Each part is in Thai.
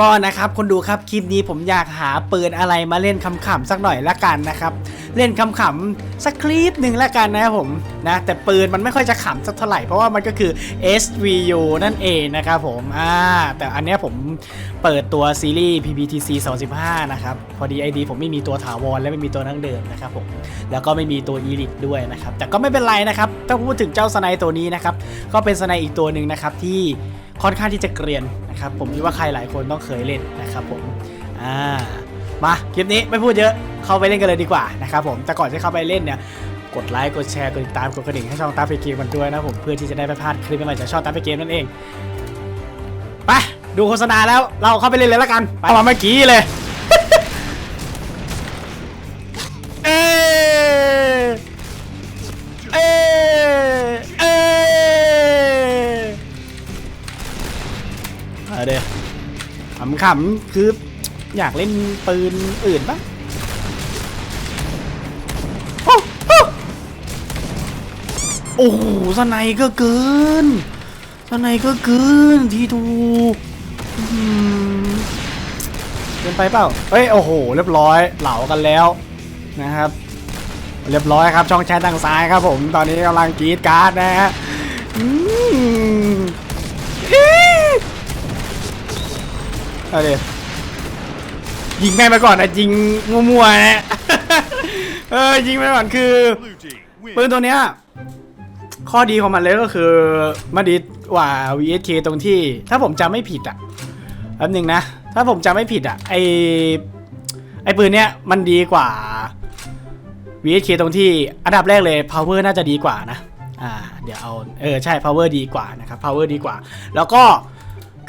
ก็นะครับคนดูครับคลิปนี้ผมอยากหาปืนอะไรมาเล่นขำๆสักหน่อยละกันนะครับ เล่นขำๆสักคลิปหนึ่งละกันนะครับผมนะแต่ปืนมันไม่ค่อยจะขำสักเท่าไหร่เพราะว่ามันก็คือ SVU นั่นเองนะครับผมอ่าแต่อันเนี้ยผมเปิดตัวซีรีส์ PPTC 25นะครับพอดี ID ผมไม่มีตัวถาวรและไม่มีตัวนั่งเดิมนะครับผมแล้วก็ไม่มีตัว e l i t ด้วยนะครับแต่ก็ไม่เป็นไรนะครับถ้าพูดถึงเจ้าสไนตัวนี้นะครับก็เป็นสไนอีกตัวหนึ่งนะครับที่ ค่อนข้างที่จะเกรียนนะครับผมคิดว่าใครหลายคนต้องเคยเล่นนะครับผมอ่ามาคลิปนี้ไม่พูดเยอะเข้าไปเล่นกันเลยดีกว่านะครับผมแต่ก่อนที่เข้าไปเล่นเนี่ยกดไลค์กดแชร์กดติดตามกดกระดิ่งให้ช่องตาเฟเกมมันด้วยนะผมเพื่อที่จะได้ไม่พลาดคลิปใหม่ๆจากช่องตาเฟเกมนั่นเองไปดูโฆษณาแล้วเราเข้าไปเล่นเลยแล้วกันไปมาเมื่อกี้เลย ขำๆ คืออยากเล่นปืนอื่นบ้างโอ้โหสไนก็เกินสไนก็เกินทีทูเกินไปเปล่าเฮ้ย โอ้โห เรียบร้อย เหลากันแล้วนะครับ เรียบร้อยครับ ช่องแชททางซ้ายครับผม ตอนนี้กำลังกรีดการ์ดนะฮะ เอาดิยิงแม่งไปก่อนนะยิงมั่วๆนะ เออยิงไปก่อนคือปืนตัวเนี้ยข้อดีของมันเลยก็คือมันดีกว่า VSK ตรงที่ ถ้าผมจำไม่ผิดอะแป๊บหนึงนะ ถ้าผมจำไม่ผิดอะไอไอปืนเนี้ยมันดีกว่า VSK ตรงที่อันดับแรกเลย power น่าจะดีกว่านะ อ่า เดี๋ยวเอา เออใช่ power ดีกว่านะครับ power ดีกว่า แล้วก็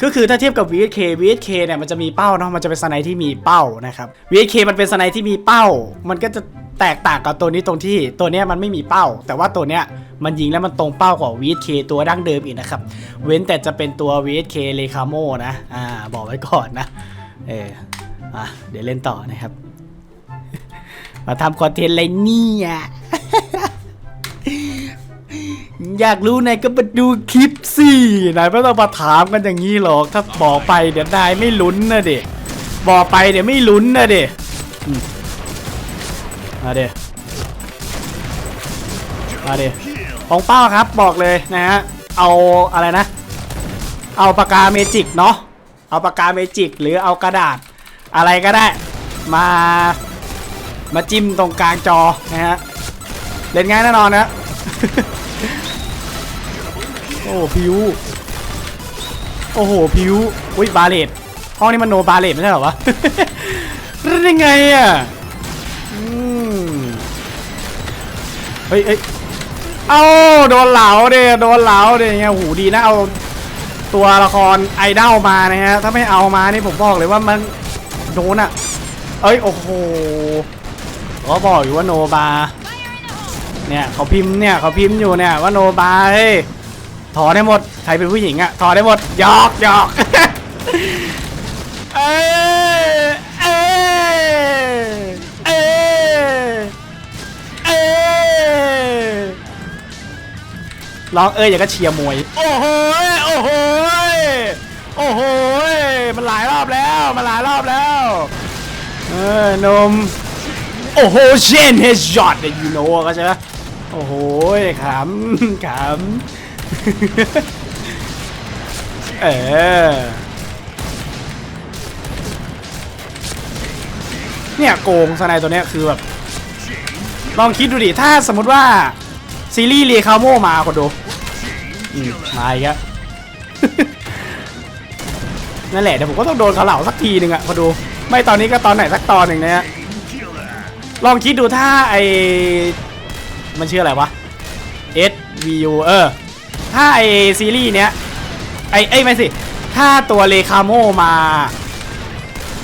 ก็คือถ้าเทียบกับ VSK VSK เนี่ยมันจะมีเป้าเนาะมันจะเป็นสไนที่มีเป้านะครับ VSK มันเป็นสไนที่มีเป้า มันก็จะแตกต่างกับตัวนี้ตรงที่ตัวเนี้ยมันไม่มีเป้า แต่ว่าตัวเนี้ยมันยิงแล้วมันตรงเป้ากว่า VSK ตัวดั้งเดิมอีกนะครับ เว้นแต่จะเป็นตัว VSK l e c a m o นะอ่าบอกไว้ก่อนนะเอออะเดี๋ยวเล่นต่อนะครับ มาทำคอนเทนต์อะไรเนี่ย อยากรู้นายก็มาดูคลิปสินายไม่ต้องมาถามกันอย่างนี้หรอก ถ้าบอกไปเดี๋ยวนายไม่ลุ้นนะเด็บอกไปเดี๋ยวไม่ลุ้นนะเด็อืมมาเด็มาเด็ของเป้าครับบอกเลยนะฮะ เอาอะไรนะ เอาปากกาเมจิกเนาะ เอาปากกาเมจิกหรือเอากระดาษ อะไรก็ได้ มา มาจิ้มตรงกลางจอนะฮะ เล่นง่ายแน่นอนนะโอ้พิวโอ้โหพิวอุ้ยบาเลตห้องนี้มันโนบาเลตไม่ใช่หรอวะเล่นยังไงอะอืมเฮ้ยเอ้ยเอ้าโดนเหลาเด้โดนเหลาเด้เงี้ยหูดีนะเอาตัวละครไอดอลมานะฮะถ้าไม่เอามานี่ผมบอกเลยว่ามันโดนอะเอ้ยโอ้โหเขาบอกอยู่ว่าโนบาเนี่ยเขาพิมพ์เนี่ยเขาพิมพ์อยู่เนี่ยว่าโนบาเฮ้ ถอได้หมด ใครเป็นผู้หญิงอะถอได้หมดหยอกหยอกเอ้ยเอ้ยเอ้ยเอ้ยร้องเอ้ยอย่างก็เชียร์มวย โอ้โหโอ้โหโอ้โหมันหลายรอบแล้วมันหลายรอบแล้วเออนมโอ้โหเชนเฮดช็อตเนี่ยยูโน่ก็ใช่ไหมโอ้โหขำขำ เออเนี่ยโกงสไนตัวเนี้ยคือแบบ ลองคิดดูดิ ถ้าสมมติว่า ซีรีส์เรียคาโมมาคนดูอืมมาอีกแล้วนั่นแหละเดี๋ยวผมก็ต้องโดนเขาเหล่าสักทีหนึ่งอะคนดู ไม่ตอนนี้ก็ตอนไหนสักตอนหนึ่งนะฮะลองคิดดูถ้าไอมันชื่ออะไรวะ SVU เออ ถ้าไอซีรีส์เนี้ยไอเอ้ยไม่สิ ถ้าตัวเลคาโมมา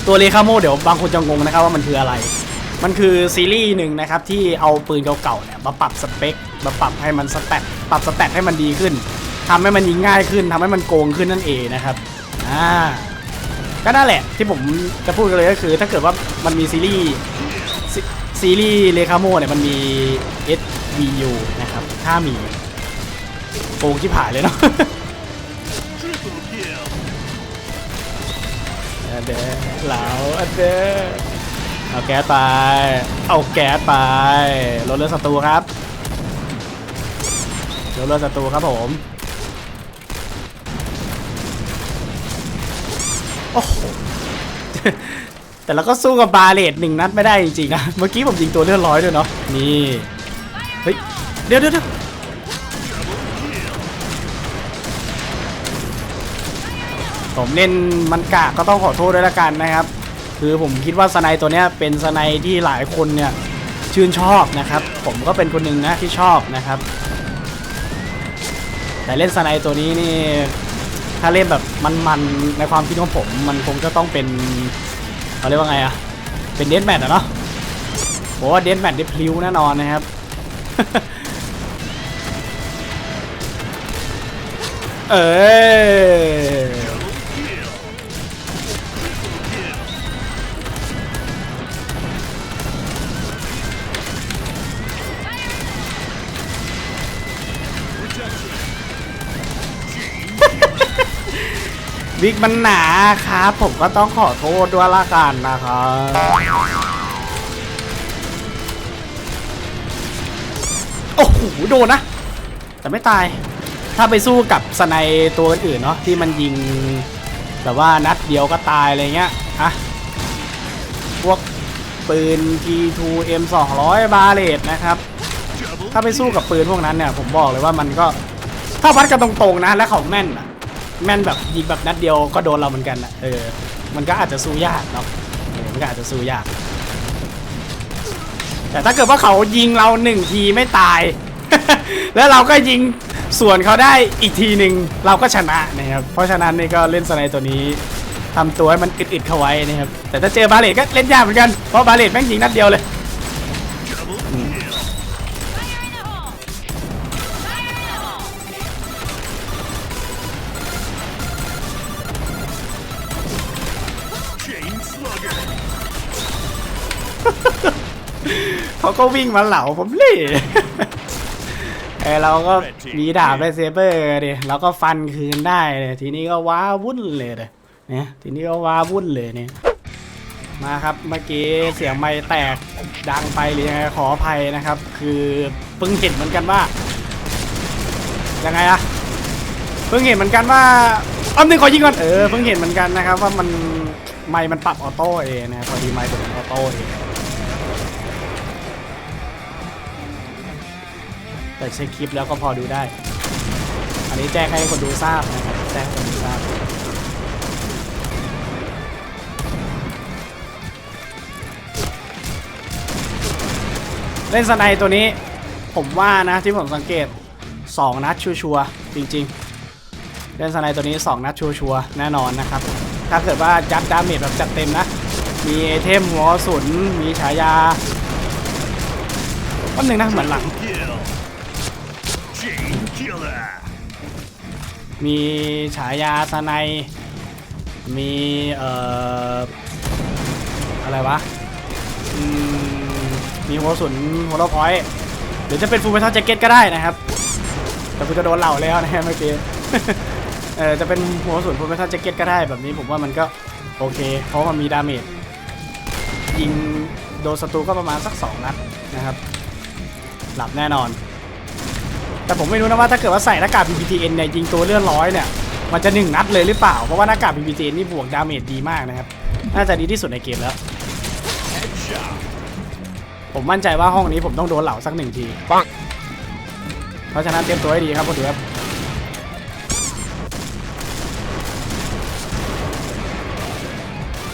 ตัวเลคาโมเดี๋ยวบางคนจะงงนะครับว่ามันคืออะไร มันคือซีรีส์หนึ่งนะครับที่เอาปืนเก่าๆเนี่ยมาปรับสเปคมาปรับให้มันสแตทปรับสแตทให้มันดีขึ้นทำให้มันยิงง่ายขึ้นทำให้มันโกงขึ้นนั่นเองนะครับอ่าก็นั่นแหละที่ผมจะพูดกันเลยก็คือ ถ้าเกิดว่ามันมีซีรีส์ซีซีรีส์เลคาโมเนี่ยมันมี SVU นะครับ ถ้ามี โกงที่ผ่ายเลยเนาะ Triple kill. เออันเดอร์เหลาอันเดอร์เอาแก๊สไป เอาแก๊สไปลดเลือดศัตรูครับลดเลือดศัตรูครับผม โอ้โห แต่เราก็สู้กับบาเลตหนึ่งนัดไม่ได้จริงๆนะ เมื่อกี้ผมยิงตัวเลือดร้อยด้วยเนาะ นี่ เฮ้ย เดี๋ยวเดี๋ยว ผมเล่นมันกากก็ต้องขอโทษด้วยละกันนะครับ คือผมคิดว่าสไนตัวเนี้ยเป็นสไนที่หลายคนเนี่ยชื่นชอบนะครับ ผมก็เป็นคนหนึ่งนะที่ชอบนะครับ แต่เล่นสไนตัวนี้นี่ ถ้าเล่นแบบมันๆในความคิดของผม มันคงจะต้องเป็นเขาเรียกว่าไงอะเป็นเดนแมทอะเนาะผมว่าเดนแมทได้พลิ้วแน่นอนนะครับเออ วิกมันหนาครับผมก็ต้องขอโทษด้วยละกันนะครับโอ้โหโดนนะ แต่ไม่ตาย ถ้าไปสู้กับสไนตัวอื่นเนาะที่มันยิงแบบว่านัดเดียวก็ตายอะไรเงี้ยอะพวกปืน T2 M200 บาเลตนะครับถ้าไปสู้กับปืนพวกนั้นเนี่ยผมบอกเลยว่ามันก็ถ้าวัดกันตรงๆนะและเขาแม่นอะ แม่นแบบยิงแบบนัดเดียวก็โดนเราเหมือนกันอะเออ มันก็อาจจะสู้ยากเนาะเออมันก็อาจจะสู้ยาก แต่ถ้าเกิดว่าเขายิงเราหนึ่งทีไม่ตาย แล้วเราก็ยิงส่วนเขาได้อีกทีหนึ่งเราก็ชนะนะครับ เพราะฉะนั้นนี่ก็เล่นสไนตัวนี้ทำตัวให้มันอึดๆเข้าไว้นะครับ แต่ถ้าเจอบาเลตก็เล่นยากเหมือนกัน เพราะบาเลตแม่งยิงนัดเดียวเลย ก็วิ่งมาเหล่าผมเลยเออเราก็มีดาบไปเซเบอร์ดิเราก็ฟันคืนได้เลยทีนี้ก็ว้าวุ่นเลยเลยเนี่ยทีนี้ก็ว้าวุ่นเลยเนี่ยมาครับเมื่อกี้เสียงไม่แตกดังไปหรือยังไงขออภัยนะครับ คือเพิ่งเห็นเหมือนกันว่ายังไงอะเพิ่งเห็นเหมือนกันว่าอ้อมนึ่งขอยิงก่อนเออเพิ่งเห็นเหมือนกันนะครับ ว่ามันไม่มันปรับออโต้เองนะครับพอดีไม่เป็นออโต้เอง แต่เช็คคลิปแล้วก็พอดูได้ อันนี้แจ้งให้คนดูทราบนะครับแจ้งคนดูทราบเล่นสไนตัวนี้ผมว่านะที่ผมสังเกต 2 นัดชัวร์ๆจริงๆ เล่นสไนตัวนี้ 2 นัดชัวร์ๆแน่นอนนะครับ ถ้าเกิดว่าจัดดาเมจแบบจัดเต็มนะ มีไอเทมหัวสุนมีฉายาวันหนึ่งนะเหมือนหลัง มีฉายาสไนยมีเอ่ออะไรวะมีหัวสุนหัวรพอยต์หรือจะเป็นฟูลเมทัลแจ็คเก็ตก็ได้นะครับ แต่กูจะโดนเหล่าแล้วนะฮะเมื่อกี้เออจะเป็นหัวสุนฟูลเมทัลแจ็คเก็ตก็ได้แบบนี้ผมว่ามันก็โอเค เพราะมันมีดาเมจยิงโดนศัตรูก็ประมาณสัก 2 นัดนะครับ หลับแน่นอน แต่ผมไม่รู้นะว่าถ้าเกิดว่าใส่หน้ากาก PPTN เนี่ยยิงตัวเลื่อนร้อยเนี่ยมันจะหนึ่งนัดเลยหรือเปล่า เพราะว่าหน้ากาก PPTN นี่บวกดาเมจดีมากนะครับ น่าจะดีที่สุดในเกมแล้ว ผมมั่นใจว่าห้องนี้ผมต้องโดนเหล่าสักหนึ่งทีปังเพราะฉะนั้นเตรียมตัวให้ดีครับคนดูครับ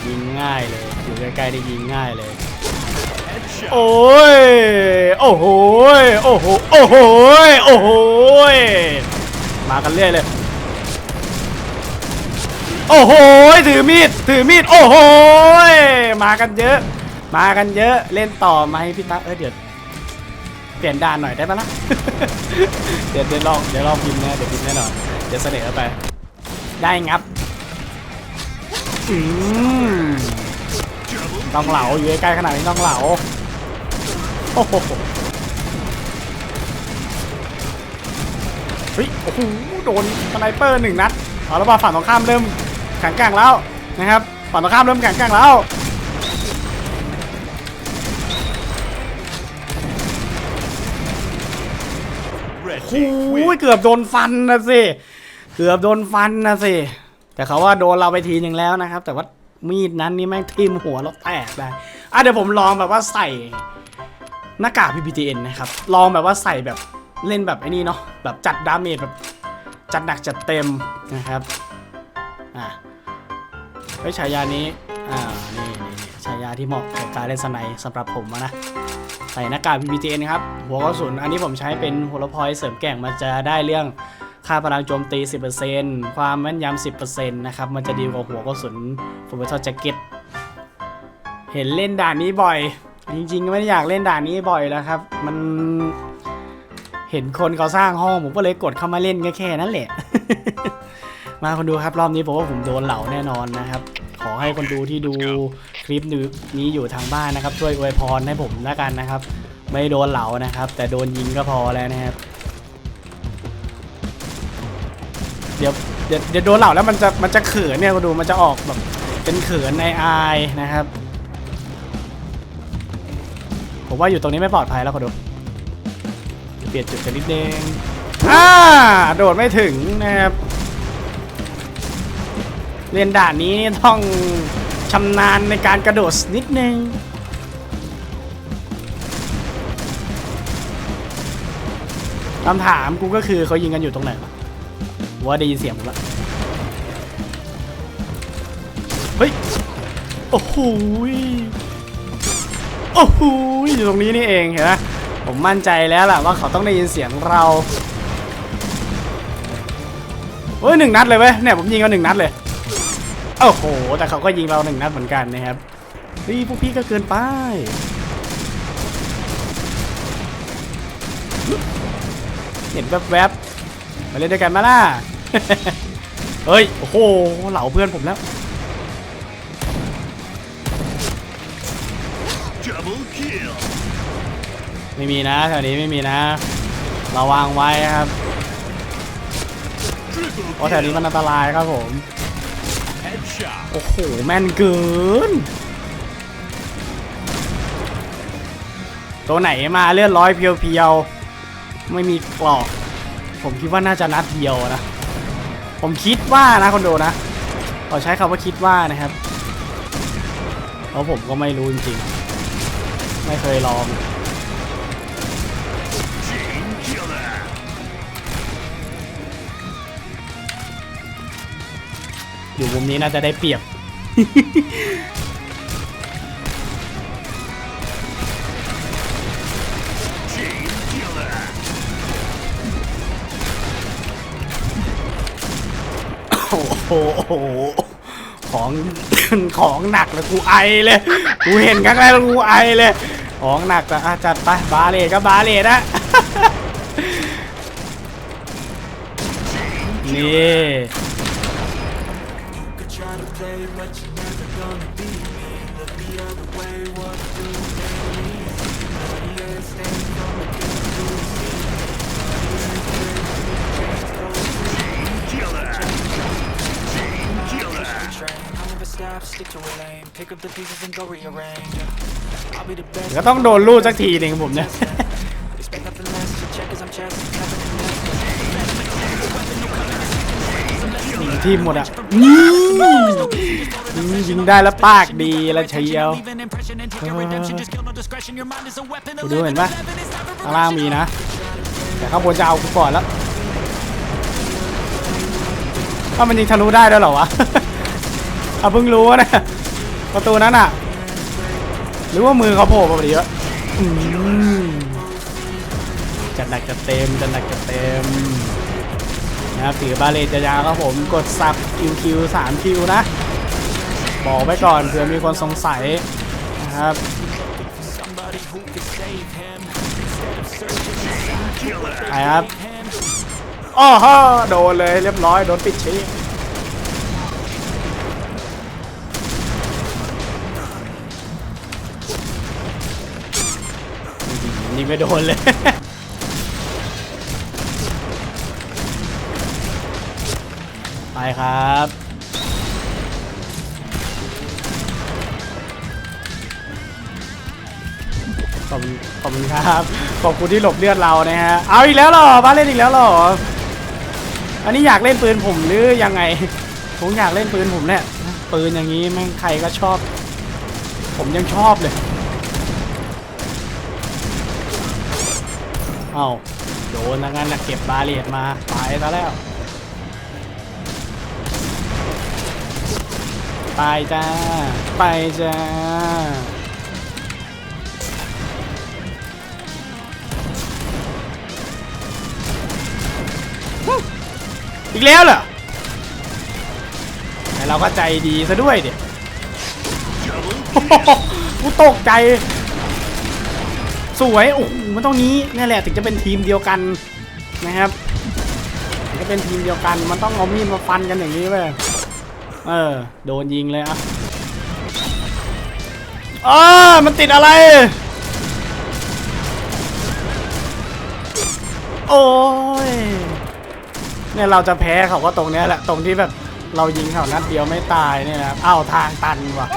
ยิงง่ายเลยอยู่ใกล้ๆได้ยิงง่ายเลย โอ้ย โอ้โห โอ้โห โอ้โห โอ้โห มากันเรื่อยเลย โอ้โห ถือมีด ถือมีด โอ้โห มากันเยอะ มากันเยอะ เล่นต่อไหมพี่ตั๊กเออเดี๋ยวเปลี่ยนด่านหน่อยได้ไหมล่ะ เดี๋ยวเดี๋ยวลองเดี๋ยวลองพิมพ์นะเดี๋ยวพิมพ์แน่นอน เดี๋ยวเสนอไป ได้งับอืมต้องเหลาอยู่ใกล้ขนาดนี้ต้องเหลา โอ้โหเฮ้ยโอ้โหโดนสไนเปอร์หนึ่งนัดเอาแล้วมาฝั่งตรงข้ามเริ่มแข็งแกร่งแล้วนะครับฝั่งตรงข้ามเริ่มแข่งแกร่งแล้วโอ้ยเกือบโดนฟันนะสิเกือบโดนฟันนะสิแต่เขาว่าโดนเราไปทีหนึ่งแล้วนะครับ แต่ว่ามีดนั้นนี่แม่งทิ่มหัวเราแตกได้อะเดี๋ยวผมลองแบบว่าใส่ หน้ากาก PPTN นะครับ ลองแบบว่าใส่แบบเล่นแบบไอ้นี่เนาะแบบจัดดาเมจแบบจัดหนักจัดเต็มนะครับอะเฮ้ฉายานี้อ่านี่นี่ฉายาที่เหมาะกับการเล่นสไนสำหรับผมนะใส่หน้ากาก PPTN ครับ หัวกระสุนอันนี้ผมใช้เป็นหัวละพอยเสริมแก่งมันจะได้เรื่องค่าพลังโจมตี 10%ความแม่นยำ 10%นะครับ มันจะดีกว่าหัวกระสุนฟูเบอร์ทอแจ็คเก็ต เห็นเล่นด่านนี้บ่อย จริงๆ ไม่ได้อยากเล่นด่านนี้บ่อยแล้วครับ มันเห็นคนเขาสร้างห้องผมก็เลยกดเข้ามาเล่นแค่แค่นั้นแหละ มาคนดูครับรอบนี้ผมว่าผมโดนเหล่าแน่นอนนะครับ ขอให้คนดูที่ดูคลิปนี้อยู่ทางบ้านนะครับ ช่วยอวยพรให้ผมแล้วกันนะครับ ไม่โดนเหล่านะครับ แต่โดนยิงก็พอแล้วนะครับ เดี๋ยวเดี๋ยวโดนเหล่าแล้วมันจะมันจะเขินเนี่ยคนดูมันจะออกแบบเป็นเขินในอายนะครับ ผมว่าอยู่ตรงนี้ไม่ปลอดภัยแล้วคนดู เปลี่ยนจุดกันนิดนึงอ่าโดดไม่ถึงนะครับ เรียนด่านนี้ต้องชำนาญในการกระโดดนิดนึงคำถามกูก็คือเขายิงกันอยู่ตรงไหนว่าได้ยินเสียงผมละเฮ้ย โอ้โห โอ้โหอยู่ตรงนี้นี่เองเห็นไหมผมมั่นใจแล้วล่ะว่าเขาต้องได้ยินเสียงเราเฮ้ยหนึ่งนัดเลยเว้ยเนี่ยผมยิงเขาหนึ่งนัดเลยโอ้โห แต่เขาก็ยิงเราหนึ่งนัดเหมือนกันนะครับเฮ้ยพวกพี่ก็เกินไปเห็นแวบๆมาเล่นด้วยกันมาล่ะ เฮ้ย โอ้โห เหล่าเพื่อนผมแล้ว ไม่มีนะแถวนี้ไม่มีนะ ระวังไว้ครับ Triple เพราะแถวนี้ kill. มันอันตรายครับผม Headshot. โอ้โห แม่นเกิน ตัวไหนมาเลือดร้อยเพียวๆ ไม่มีกรอก ผมคิดว่าน่าจะนัดเดียวนะ ผมคิดว่านะคอนโดนะขอใช้คำว่าคิดว่านะครับ เพราะผมก็ไม่รู้จริงๆ ไม่เคยลองอยู่มุมนี้น่าจะได้เปรียบ โอ้โหโอ้โห ของ ของหนักเลยกูไอเลย กูเห็นครั้งแรกแล้วกูไอเลย ของหนักแต่ะจัดไปบาเลตก็บาเลตนะนี่ stop, stick to a lane. Pick up the pieces and go rearrange. I'll be the best. ก็ต้องโดนลูดสักทีหนึ่งผมเนี่ย Expect nothing less, so check as I'm chasing. ทีมหมดอะอืมยิงได้แล้วปากดีแล้วเชียวกูดูเห็นปะข้างล่างมีนะ แต่ข้างบนจะเอากูก่อนแล้วถ้ามันยิงทะลุได้ด้วยเหรอวะ เอาเพิ่งรู้นะประตูนั้นอะ หรือว่ามือเขาโผล่มาพอดีวะจัดหนักจัดเต็มจัดหนักจัดเต็มนะครับถือบาเลตยาวๆครับผมกดสับคิวคิวสามคิวนะ บอกไว้ก่อนเผื่อมีคนสงสัยนะครับไปครับอ้อฮะโดนเลยเรียบร้อย โดนปิดชี้ นี่ไม่โดนเลย ไปครับขอบคุณครับ ขอบคุณที่หลบเลือดเรานะฮะ เอาอีกแล้วหรอบ้าเล่นอีกแล้วหรอ อันนี้อยากเล่นปืนผมหรือยังไง ผมอยากเล่นปืนผมเนี่ย ปืนอย่างนี้แม่งใครก็ชอบ ผมยังชอบเลย เอาโดนแล้วงั้นนะเก็บบาเรียดมาไปซะแล้วไปจ้า ไปจ้า อีกแล้วเหรอแต่เราก็ใจดีซะด้วยเดี๋ยกูตกใจ สวย โอ้โหมันต้องนี้นี่แหละ ถึงจะเป็นทีมเดียวกันนะครับ ถึงจะเป็นทีมเดียวกัน มันต้องเอามีดมาฟันกันอย่างนี้เว้ย เออ โดนยิงเลยอะอ้ามันติดอะไร โอ้ย เนี่ยเราจะแพ้เขาก็ตรงเนี้ยแหละ ตรงที่แบบเรายิงเขานัดเดียวไม่ตายเนี่ยนะครับอ้าวทางตันว่ะ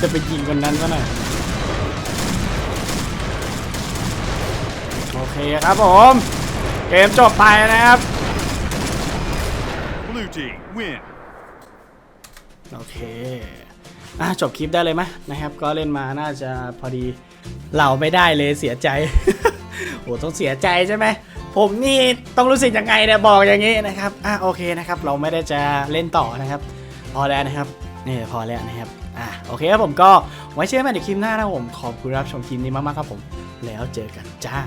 จะไปยิงคนนั้นซะหน่อย โอเคครับผม เกมจบไปนะครับ Blue team win. โอเคอะจบคลิปได้เลยไหมนะครับ ก็เล่นมาน่าจะพอดีเราไม่ได้เลยเสียใจ โอ้ต้องเสียใจใช่ไหม ผมนี่ต้องรู้สึกยังไงเนี่ยบอกอย่างนี้นะครับอะโอเคนะครับ เราไม่ได้จะเล่นต่อนะครับ พอแล้วนะครับนี่พอแล้วนะครับอะโอเคครับผมก็ไว้เชื่อกันในคลิปหน้านะครับผมขอบคุณรับชมคลิปนี้มากๆครับผม แล้วเจอกันจ้า